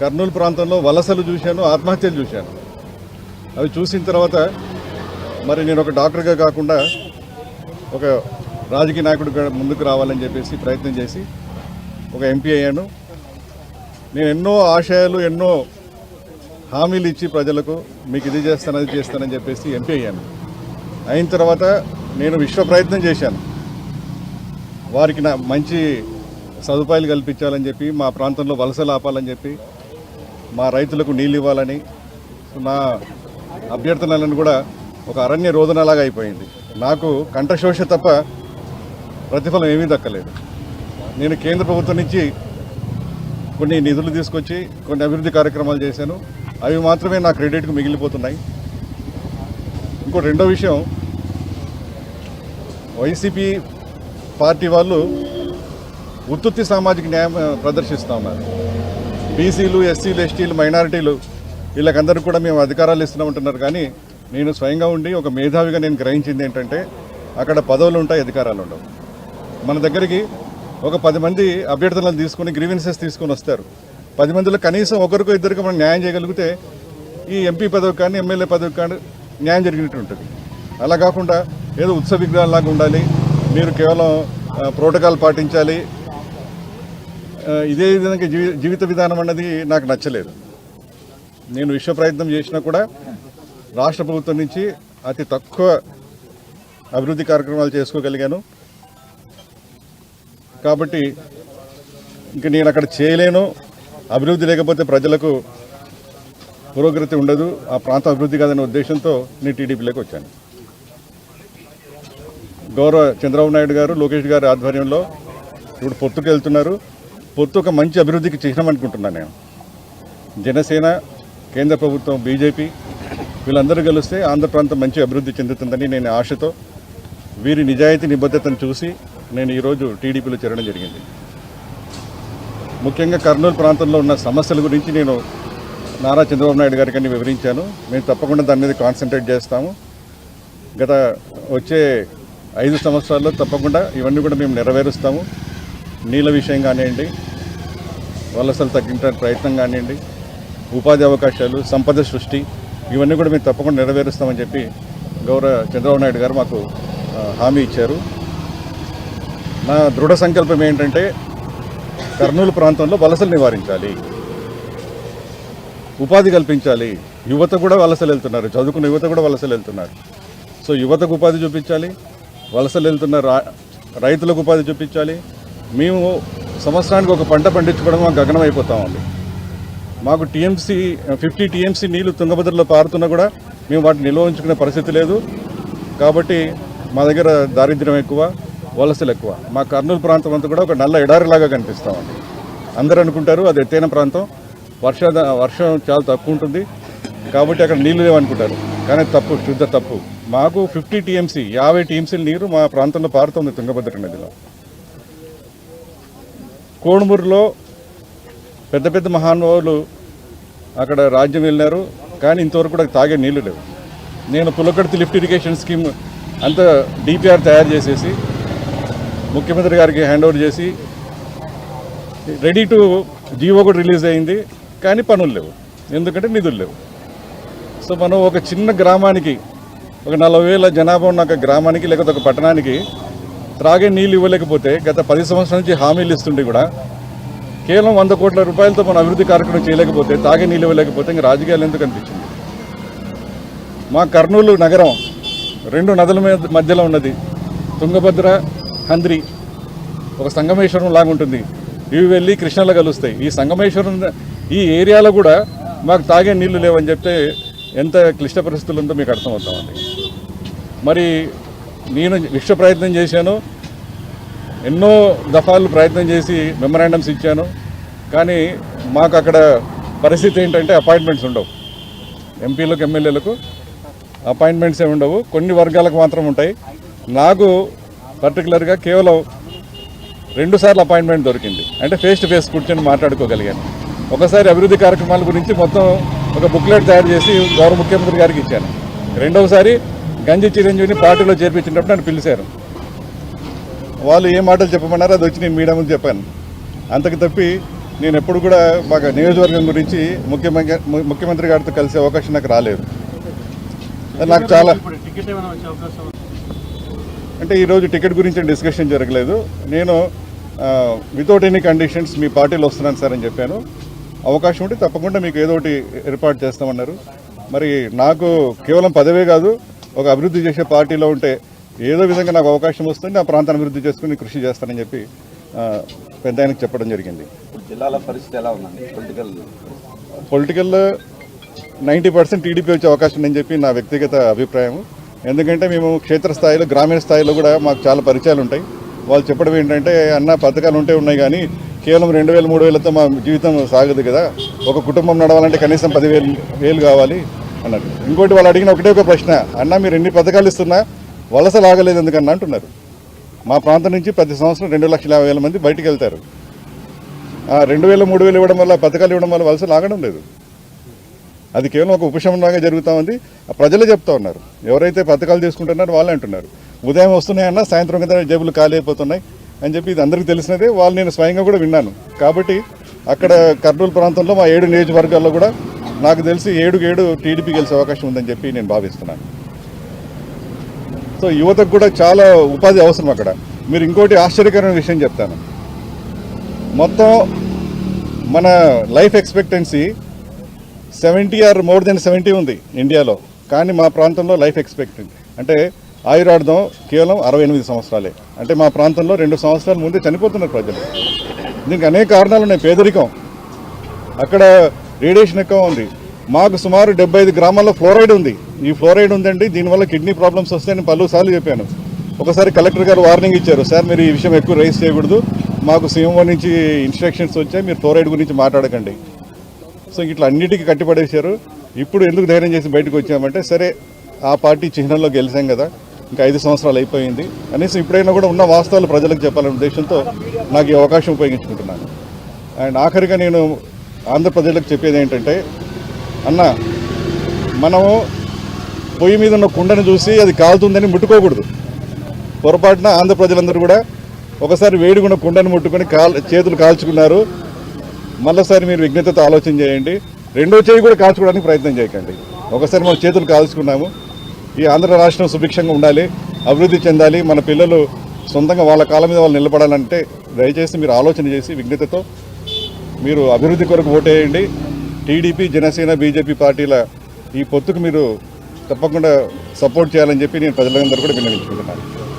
కర్నూలు ప్రాంతంలో వలసలు చూశాను ఆత్మహత్యలు చూశాను. అవి చూసిన తర్వాత మరి నేను ఒక డాక్టర్గా కాకుండా ఒక రాజకీయ నాయకుడు ముందుకు రావాలని చెప్పేసి ప్రయత్నం చేసి ఒక ఎంపీ అయ్యాను. నేను ఎన్నో ఆశయాలు ఎన్నో హామీలు ఇచ్చి ప్రజలకు మీకు ఇది చేస్తాను అది చేస్తానని చెప్పేసి ఎంపీ అయ్యాను. అయిన తర్వాత నేను విశ్వ ప్రయత్నం చేశాను. వారికి నా మంచి సదుపాయాలు కల్పించాలని చెప్పి మా ప్రాంతంలో వలసలు ఆపాలని చెప్పి మా రైతులకు నీళ్ళు ఇవ్వాలని నా అభ్యర్థనలను కూడా ఒక అరణ్య రోదనలాగా అయిపోయింది. నాకు కంఠశోష తప్ప ప్రతిఫలం ఏమీ దక్కలేదు. నేను కేంద్ర ప్రభుత్వం నుంచి కొన్ని నిధులు తీసుకొచ్చి కొన్ని అభివృద్ధి కార్యక్రమాలు చేశాను. అవి మాత్రమే నా క్రెడిట్కు మిగిలిపోతున్నాయి. ఇంకో రెండో విషయం వైసీపీ పార్టీ వాళ్ళు ఉత్తుత్తి సామాజిక న్యాయం ప్రదర్శిస్తూ ఉన్నారు. బీసీలు ఎస్సీలు ఎస్టీలు మైనారిటీలు వీళ్ళకందరూ కూడా మేము అధికారాలు ఇస్తున్నామంటున్నారు కానీ నేను స్వయంగా ఉండి ఒక మేధావిగా నేను గ్రహించింది ఏంటంటే అక్కడ పదవులు ఉంటాయి అధికారాలు ఉండవు. మన దగ్గరికి ఒక పది మంది అభ్యర్థులను తీసుకుని గ్రీవెన్సెస్ తీసుకొని వస్తారు. పది మందిలో కనీసం ఒకరికో ఇద్దరికి మనం న్యాయం చేయగలిగితే ఈ ఎంపీ పదవి కానీ ఎమ్మెల్యే పదవి కానీ న్యాయం జరిగినట్టు ఉంటుంది. అలా కాకుండా ఏదో ఉత్సవ విగ్రహాలాగా ఉండాలి. మీరు కేవలం ప్రోటోకాల్ పాటించాలి. ఇదే విధంగా జీవి జీవిత విధానం అన్నది నాకు నచ్చలేదు. నేను విశ్వ ప్రయత్నం చేసినా కూడా రాష్ట్ర ప్రభుత్వం నుంచి అతి తక్కువ అభివృద్ధి కార్యక్రమాలు చేసుకోగలిగాను. కాబట్టి ఇంక నేను అక్కడ చేయలేను. అభివృద్ధి లేకపోతే ప్రజలకు పురోగతి ఉండదు. ఆ ప్రాంతం అభివృద్ధి కాదనే ఉద్దేశంతో నేను టీడీపీలోకి వచ్చాను. గౌరవ చంద్రబాబు నాయుడు గారు లోకేష్ గారి ఆధ్వర్యంలో ఇప్పుడు పొత్తుకు వెళ్తున్నారు పొత్తు ఒక మంచి అభివృద్ధికి చిహ్నం అనుకుంటున్నాను నేను. జనసేన కేంద్ర ప్రభుత్వం బీజేపీ వీళ్ళందరూ కలిస్తే ఆంధ్ర ప్రాంతం మంచి అభివృద్ధి చెందుతుందని నేను ఆశతో వీరి నిజాయితీ నిబద్ధతను చూసి నేను ఈరోజు టీడీపీలో చేరడం జరిగింది. ముఖ్యంగా కర్నూలు ప్రాంతంలో ఉన్న సమస్యల గురించి నేను నారా చంద్రబాబు నాయుడు గారికి వివరించాను. మేము తప్పకుండా దాని మీద కాన్సన్ట్రేట్ చేస్తాము. గత వచ్చే ఐదు సంవత్సరాల్లో తప్పకుండా ఇవన్నీ కూడా మేము నెరవేరుస్తాము. నీళ్ళ విషయం కానివ్వండి వలసలు తగ్గించడానికి ప్రయత్నం కానివ్వండి ఉపాధి అవకాశాలు సంపద సృష్టి ఇవన్నీ కూడా మేము తప్పకుండా నెరవేరుస్తామని చెప్పి గౌరవ చంద్రబాబు నాయుడు గారు మాకు హామీ ఇచ్చారు. నా దృఢ సంకల్పం ఏంటంటే కర్నూలు ప్రాంతంలో వలసలు నివారించాలి. ఉపాధి కల్పించాలి. యువత కూడా వలసలు వెళ్తున్నారు. చదువుకున్న యువత కూడా వలసలు వెళ్తున్నారు. సో యువతకు ఉపాధి చూపించాలి. వలసలు వెళ్తున్న రా రైతులకు ఉపాధి చూపించాలి. మేము సంవత్సరానికి ఒక పంట పండించుకోవడం మాకు గగనం అయిపోతా ఉంది మాకు టీఎంసీ ఫిఫ్టీ టీఎంసీ నీళ్ళు తుంగభద్రలో పారుతున్నా కూడా మేము వాటిని నిల్వ ఉంచుకునే పరిస్థితి లేదు. కాబట్టి మా దగ్గర దారిద్ర్యం ఎక్కువ వలసలు ఎక్కువ. మా కర్నూలు ప్రాంతం అంతా కూడా ఒక నల్ల ఎడారిలాగా కనిపిస్తూ ఉంది అందరూ అనుకుంటారు అది ఎత్తైన ప్రాంతం వర్ష వర్షం చాలా తక్కువ ఉంటుంది. కాబట్టి అక్కడ నీళ్ళు లేవనుకుంటారు. కానీ తప్పు శుద్ధ తప్పు. మాకు ఫిఫ్టీ టీఎంసీ యాభై టీఎంసీల నీరు మా ప్రాంతంలో పారుతుంది తుంగభద్ర నదిలో. కోణమూరులో పెద్ద పెద్ద మహానుభావులు అక్కడ రాజ్యం వెళ్ళినారు. కానీ ఇంతవరకు కూడా తాగే నీళ్ళు లేవు. నేను పులకర్తి లిఫ్ట్ ఇరిగేషన్ స్కీమ్ అంతా డిపిఆర్ తయారు చేసేసి ముఖ్యమంత్రి గారికి హ్యాండ్ ఓవర్ చేసి రెడీ టు జీవో కూడా రిలీజ్ అయింది. కానీ పనులు లేవు. ఎందుకంటే నిధులు లేవు. సో మనం ఒక చిన్న గ్రామానికి ఒక నలభై వేల జనాభా ఉన్న ఒక గ్రామానికి లేకపోతే ఒక పట్టణానికి త్రాగే నీళ్ళు ఇవ్వలేకపోతే గత పది సంవత్సరాల నుంచి హామీలు ఇస్తుంటే కూడా కేవలం వంద కోట్ల రూపాయలతో మనం అభివృద్ధి కార్యక్రమం చేయలేకపోతే తాగే నీళ్ళు ఇవ్వలేకపోతే ఇంకా రాజకీయాలు ఎందుకు అనిపించింది? మా కర్నూలు నగరం రెండు నదుల మీద మధ్యలో ఉన్నది. తుంగభద్ర హంద్రి ఒక సంగమేశ్వరం లాగా ఉంటుంది. ఇవి వెళ్ళి కృష్ణలో కలుస్తాయి. ఈ సంగమేశ్వరం ఈ ఏరియాలో కూడా మాకు తాగే నీళ్ళు లేవని చెప్తే ఎంత క్లిష్ట పరిస్థితులు ఉందో మీకు అర్థమవుతామండి. మరి నేను విశ్వ ప్రయత్నం చేశాను. ఎన్నో దఫాలు ప్రయత్నం చేసి మెమరాండమ్స్ ఇచ్చాను. కానీ మాకు అక్కడ పరిస్థితి ఏంటంటే అపాయింట్మెంట్స్ ఉండవు. ఎంపీలకు ఎమ్మెల్యేలకు అపాయింట్మెంట్స్ ఏమి ఉండవు. కొన్ని వర్గాలకు మాత్రం ఉంటాయి. నాకు పర్టికులర్గా కేవలం రెండు సార్లు అపాయింట్మెంట్ దొరికింది. అంటే ఫేస్ టు ఫేస్ కూర్చొని మాట్లాడుకోగలిగాను. ఒకసారి అభివృద్ధి కార్యక్రమాల గురించి మొత్తం ఒక బుక్లెట్ తయారు చేసి గౌరవ ముఖ్యమంత్రి గారికి ఇచ్చాను. రెండవసారి గంజి చిరంజీవిని పార్టీలో చేర్పించినప్పుడు నన్ను పిలిచారు. వాళ్ళు ఏ మాటలు చెప్పమన్నారో అది వచ్చి నేను మీడియా ముందు చెప్పాను. అంతకు తప్పి నేను ఎప్పుడు కూడా మాకు నియోజకవర్గం గురించి ముఖ్యమంత్రి ముఖ్యమంత్రి గారితో కలిసే అవకాశం నాకు రాలేదు. నాకు చాలా? అంటే ఈరోజు టికెట్ గురించి డిస్కషన్ జరగలేదు. నేను వితౌట్ ఎనీ కండిషన్స్ మీ పార్టీలో వస్తున్నాను సార్ అని చెప్పాను. అవకాశం ఉంటే తప్పకుండా మీకు ఏదో ఒకటి ఏర్పాటు చేస్తామన్నారు. మరి నాకు కేవలం పదవే కాదు ఒక అభివృద్ధి చేసే పార్టీలో ఉంటే ఏదో విధంగా నాకు అవకాశం వస్తుంది ఆ ప్రాంతాన్ని అభివృద్ధి చేసుకుని కృషి చేస్తానని చెప్పి పెద్ద ఆయనకు చెప్పడం జరిగింది. జిల్లాల పరిస్థితి ఎలా ఉందండి? Political political ninety percent TDP వచ్చే అవకాశం ఉందని చెప్పి నా వ్యక్తిగత అభిప్రాయం. ఎందుకంటే మేము క్షేత్రస్థాయిలో గ్రామీణ స్థాయిలో కూడా మాకు చాలా పరిచయాలు ఉంటాయి. వాళ్ళు చెప్పడం ఏంటంటే అన్న పథకాలు ఉంటే ఉన్నాయి కానీ కేవలం రెండు వేలు మూడు వేలతో మా జీవితం సాగదు కదా. ఒక కుటుంబం నడవాలంటే కనీసం పదివేలు వేలు కావాలి. అన్నారు ఇంకోటి వాళ్ళు అడిగిన ఒకటే ఒక ప్రశ్న అన్న మీరు ఎన్ని పథకాలు ఇస్తున్నా వలస లాగలేదు ఎందుకన్నా? అంటున్నారు. మా ప్రాంతం నుంచి ప్రతి సంవత్సరం రెండు లక్షల యాభై వేల మంది బయటికి వెళ్తారు. రెండు వేల మూడు వేలు ఇవ్వడం వల్ల పథకాలు ఇవ్వడం వల్ల వలస లాగడం లేదు. అది కేవలం ఒక ఉపశమనంగా జరుగుతూ ఉంది. ఆ ప్రజలే చెప్తా ఉన్నారు. ఎవరైతే పథకాలు తీసుకుంటున్నారో వాళ్ళే అంటున్నారు. ఉదయం వస్తున్నాయన్నా సాయంత్రం కదా జేబులు ఖాళీ అయిపోతున్నాయి అని చెప్పి ఇది అందరికీ తెలిసినదే. వాళ్ళు నేను స్వయంగా కూడా విన్నాను. కాబట్టి అక్కడ కర్నూలు ప్రాంతంలో మా ఏడు నియోజకవర్గాల్లో కూడా నాకు తెలిసి ఏడుగేడు ఏడు టీడీపీ గెలిచే అవకాశం ఉందని చెప్పి నేను భావిస్తున్నాను. సో యువతకు కూడా చాలా ఉపాధి అవసరం అక్కడ. మీరు ఇంకోటి ఆశ్చర్యకరమైన విషయం చెప్తాను. మొత్తం మన life expectancy seventy or more than seventy ఉంది ఇండియాలో. కానీ మా ప్రాంతంలో లైఫ్ ఎక్స్పెక్టెంట్ అంటే ఆయురార్థం కేవలం అరవై ఎనిమిది సంవత్సరాలే. అంటే మా ప్రాంతంలో రెండు సంవత్సరాల ముందే చనిపోతున్నారు ప్రజలు. దీనికి అనేక కారణాలు ఉన్నాయి. పేదరికం. అక్కడ రేడియేషన్ ఎక్కువ ఉంది. మాకు సుమారు డెబ్బై ఐదు గ్రామాల్లో ఫ్లోరైడ్ ఉంది. ఈ ఫ్లోరైడ్ ఉందండి. దీనివల్ల కిడ్నీ ప్రాబ్లమ్స్ వస్తాయని పలు సార్లు చెప్పాను. ఒకసారి కలెక్టర్ గారు వార్నింగ్ ఇచ్చారు. సార్ మీరు ఈ విషయం ఎక్కువ రైస్ చేయకూడదు. మాకు సీఎంఓ నుంచి ఇన్స్ట్రక్షన్స్ వచ్చాయి. మీరు ఫ్లోరైడ్ గురించి మాట్లాడకండి. సో ఇట్లా అన్నిటికీ కట్టిపడేశారు. ఇప్పుడు ఎందుకు ధైర్యం చేసి బయటకు వచ్చామంటే సరే ఆ పార్టీ చిహ్నంలో గెలిచాం కదా ఇంకా ఐదు సంవత్సరాలు అయిపోయింది. కనీసం ఇప్పుడైనా కూడా ఉన్న వాస్తవాలు ప్రజలకు చెప్పాలనే ఉద్దేశంతో నాకు ఈ అవకాశం ఉపయోగించుకుంటున్నాను. అండ్ ఆఖరిగా నేను ఆంధ్రప్రదేశ్లకు చెప్పేది ఏంటంటే అన్న మనము పొయ్యి మీద ఉన్న కుండను చూసి అది కాలుతుందని ముట్టుకోకూడదు. పొరపాటున ఆంధ్ర ప్రజలందరూ కూడా ఒకసారి వేడిగున్న కుండను ముట్టుకొని కాల్ చేతులు కాల్చుకున్నారు. మళ్ళీసారి మీరు విజ్ఞతతో ఆలోచన చేయండి. రెండో చేయి కూడా కాల్చుకోవడానికి ప్రయత్నం చేయకండి. ఒకసారి మనం చేతులు కాల్చుకున్నాము. ఈ ఆంధ్ర రాష్ట్రం సుభిక్షంగా ఉండాలి అభివృద్ధి చెందాలి. మన పిల్లలు సొంతంగా వాళ్ళ కాళ్ళ మీద వాళ్ళు నిలబడాలంటే దయచేసి మీరు ఆలోచన చేసి విజ్ఞతతో మీరు అభివృద్ధి కొరకు ఓటేయండి టీడీపీ జనసేన బీజేపీ పార్టీల ఈ పొత్తుకు మీరు తప్పకుండా సపోర్ట్ చేయాలని చెప్పి నేను ప్రజలందరూ కూడా విన్నవించుకుంటున్నాను.